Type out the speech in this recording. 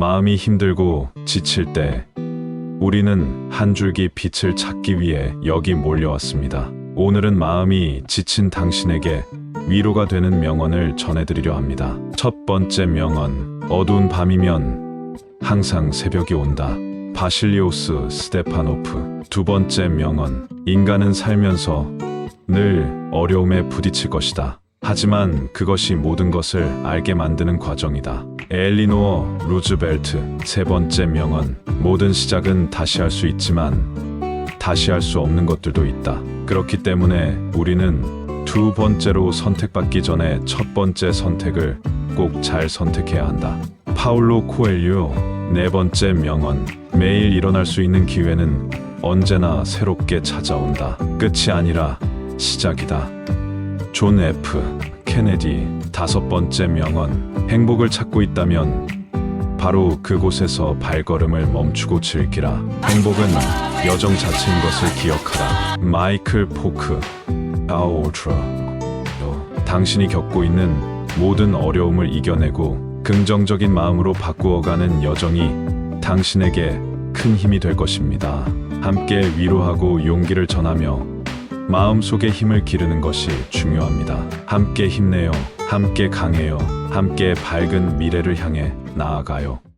마음이 힘들고 지칠 때 우리는 한 줄기 빛을 찾기 위해 여기 몰려왔습니다. 오늘은 마음이 지친 당신에게 위로가 되는 명언을 전해드리려 합니다. 첫 번째 명언. 어두운 밤이면 항상 새벽이 온다. 바실리오스 스테파노프. 두 번째 명언. 인간은 살면서 늘 어려움에 부딪힐 것이다. 하지만 그것이 모든 것을 알게 만드는 과정이다. 엘리노어 루즈벨트. 세 번째 명언. 모든 시작은 다시 할 수 있지만 다시 할 수 없는 것들도 있다. 그렇기 때문에 우리는 두 번째로 선택받기 전에 첫 번째 선택을 꼭 잘 선택해야 한다. 파울로 코엘류 네 번째 명언. 매일 일어날 수 있는 기회는 언제나 새롭게 찾아온다. 끝이 아니라 시작이다. 존 F. 케네디 다섯 번째 명언. 행복을 찾고 있다면 바로 그곳에서 발걸음을 멈추고 즐기라. 행복은 여정 자체인 것을 기억하라. 마이클 포크. 아우트로. 당신이 겪고 있는 모든 어려움을 이겨내고 긍정적인 마음으로 바꾸어가는 여정이 당신에게 큰 힘이 될 것입니다. 함께 위로하고 용기를 전하며 마음속에 힘을 기르는 것이 중요합니다. 함께 힘내요. 함께 강해요. 함께 밝은 미래를 향해 나아가요.